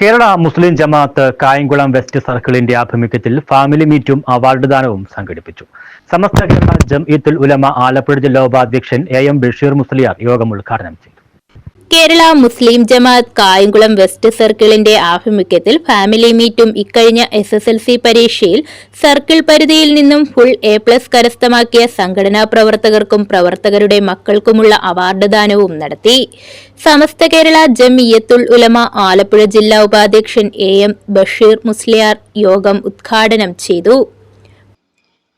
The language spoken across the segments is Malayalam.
കേരള മുസ്ലിം ജമാഅത്ത് കായംകുളം വെസ്റ്റ് സർക്കിളിന്റെ ആഭിമുഖ്യത്തിൽ ഫാമിലി മീറ്റും അവാർഡ് ദാനവും സംഘടിപ്പിച്ചു. സമസ്ത കേരള ജംഇത്തുൽ ഉലമ ആലപ്പുഴ ജില്ലാ ഉപാധ്യക്ഷൻ എ എം ബഷീർ മുസ്ലിയാർ യോഗം ഉദ്ഘാടനം ചെയ്തു. കേരള മുസ്ലിം ജമാഅത്ത് കായംകുളം വെസ്റ്റ് സർക്കിളിന്റെ ആഭിമുഖ്യത്തിൽ ഫാമിലി മീറ്റും ഇക്കഴിഞ്ഞ എസ് എസ് എൽ സി പരീക്ഷയിൽ സർക്കിൾ പരിധിയിൽ നിന്നും ഫുൾ എ പ്ലസ് കരസ്ഥമാക്കിയ സംഘടനാ പ്രവർത്തകർക്കും പ്രവർത്തകരുടെ മക്കൾക്കുമുള്ള അവാർഡ് ദാനവും നടത്തി സമസ്ത കേരള ജമിയത്തുൽ ഉലമ ആലപ്പുഴ ജില്ലാ ഉപാധ്യക്ഷൻ എ എം ബഷീർ മുസ്ലിയാർ യോഗം ഉദ്ഘാടനം ചെയ്തു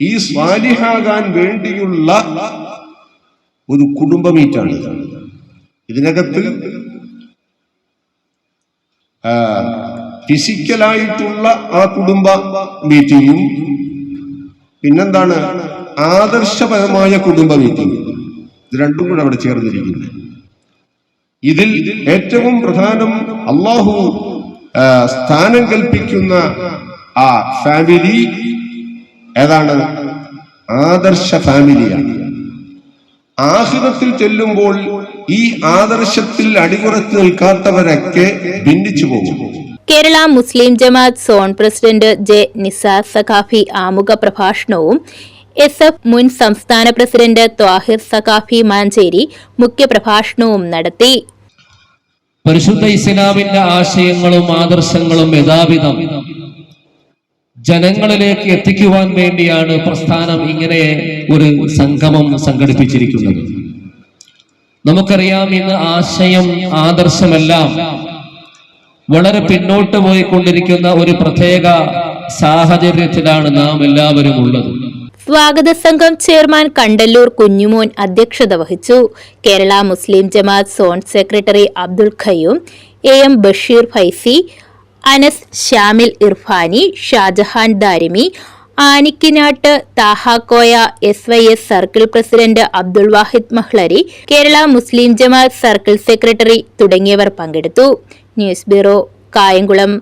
ഈ സ്വാലിഹാകാൻ വേണ്ടിയുള്ള ഒരു. ഇതിനകത്ത് ഫിസിക്കലായിട്ടുള്ള ആ കുടുംബ മീറ്റിങ്ങും പിന്നെന്താണ്? ആദർശപരമായ കുടുംബ മീറ്റിംഗ് ഇത് രണ്ടും കൂടെ അവിടെ ചേർന്നിരിക്കുന്നത് ഇതിൽ ഏറ്റവും പ്രധാനം അള്ളാഹു സ്ഥാനം കൽപ്പിക്കുന്ന ആ ഫാമിലി ഏതാണ്? ആദർശ ഫാമിലിയാണ് ആഹിതത്തിൽ ചെല്ലുമ്പോൾ ഈ ആദർശത്തിൽ അടികുറച്ച് നിൽക്കാത്തവരൊക്കെ ഭിന്നിച്ചു പോകും. Kerala Muslim Jamaath zone president J Nizar Saqafi ആമുഖ പ്രഭാഷണവും എസ് എഫ് മുൻ സംസ്ഥാന പ്രസിഡന്റ് ത്വാഹിർ സഖാഫി മാഞ്ചേരി മുഖ്യപ്രഭാഷണവും നടത്തി. പരിശുദ്ധ ഇസ്ലാമിന്റെ ആശയങ്ങളും ആദർശങ്ങളും യഥാവിധം ജനങ്ങളിലേക്ക് എത്തിക്കുവാൻ വേണ്ടിയാണ് പ്രസ്ഥാനം ഇങ്ങനെ ഒരു സംഗമം സംഘടിപ്പിച്ചിരിക്കുന്നത്. നമുക്കറിയാം ഇന്ന് ആശയം ആദർശമെല്ലാം വളരെ പിന്നോട്ട് പോയിക്കൊണ്ടിരിക്കുന്ന ഒരു പ്രത്യേക സാഹചര്യത്തിലാണ് നാം എല്ലാവരും ഉള്ളത്. സ്വാഗത സംഘം ചെയർമാൻ കണ്ടല്ലൂർ കുഞ്ഞുമോൻ അധ്യക്ഷത വഹിച്ചു. Kerala Muslim Jamaath zone secretary Abdul Khayyum A M Basheer Faizy Anas Shamil Irfani Shajahan Darimi Anikkinatt Thahakoya S Y S circle president Abdul Wahid Mahlari Kerala Muslim Jamaath circle secretary തുടങ്ങിയവർ പങ്കെടുത്തു. News bureau Kayamkulam.